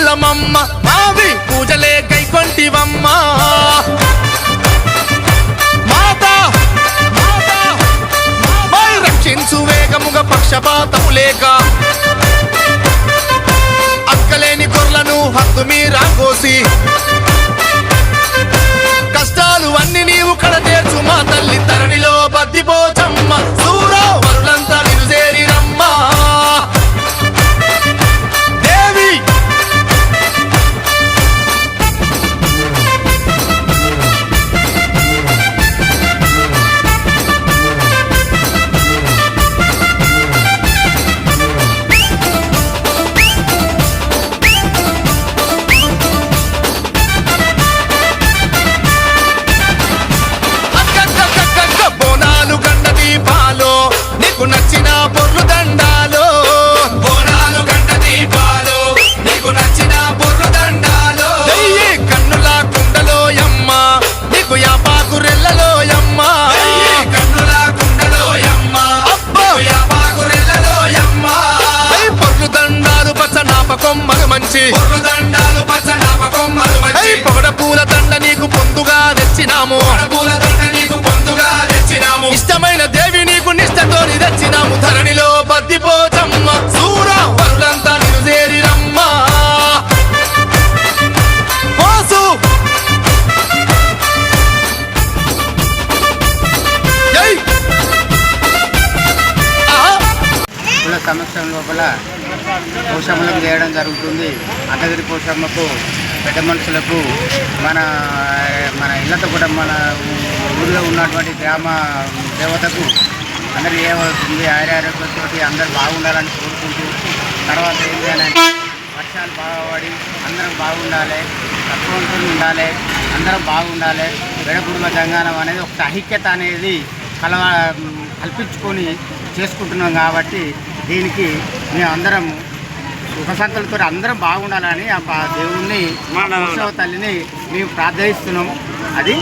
భక్తులమమ్మ మావి పూజలే కైకొంటివమ్మ. మాత మాత మై రక్షించు వేగముగా పక్షపాతము లేక. అక్కలేని గొర్రెలను హక్కు మీరా కోసి కష్టాలు అన్ని నీవు కడ తీర్చు మా తల్లి తరణిలో బద్దిపోచమ్మ. మంచి. దండాలు పచ్చ నాపకొమ్మలు కుల సమక్షం లోపల పోషమ్మలకు చేయడం జరుగుతుంది. అన్నగిరి పోషమ్మకు పెద్ద మనుషులకు మన మన ఇళ్ళతో కూడా మన ఊళ్ళో ఉన్నటువంటి గ్రామ దేవతకు అందరూ ఏమవుతుంది? ఆరోగ్యంతో అందరు బాగుండాలని కోరుకుంటూ తర్వాత ఏం చేయాలంటే వర్షాలు బాగా పడి అందరం బాగుండాలి తత్వంతో ఉండాలి అందరం బాగుండాలి. వెడపుడుగ జంగానం అనేది ఒక ఐక్యత అనేది కలవ కల్పించుకొని చేసుకుంటున్నాం కాబట్టి దీనికి మేము అందరం సుఖశాంతులతో అందరం బాగుండాలని ఆ దేవుణ్ణి తల్లిని మేము ప్రార్థిస్తున్నాం అది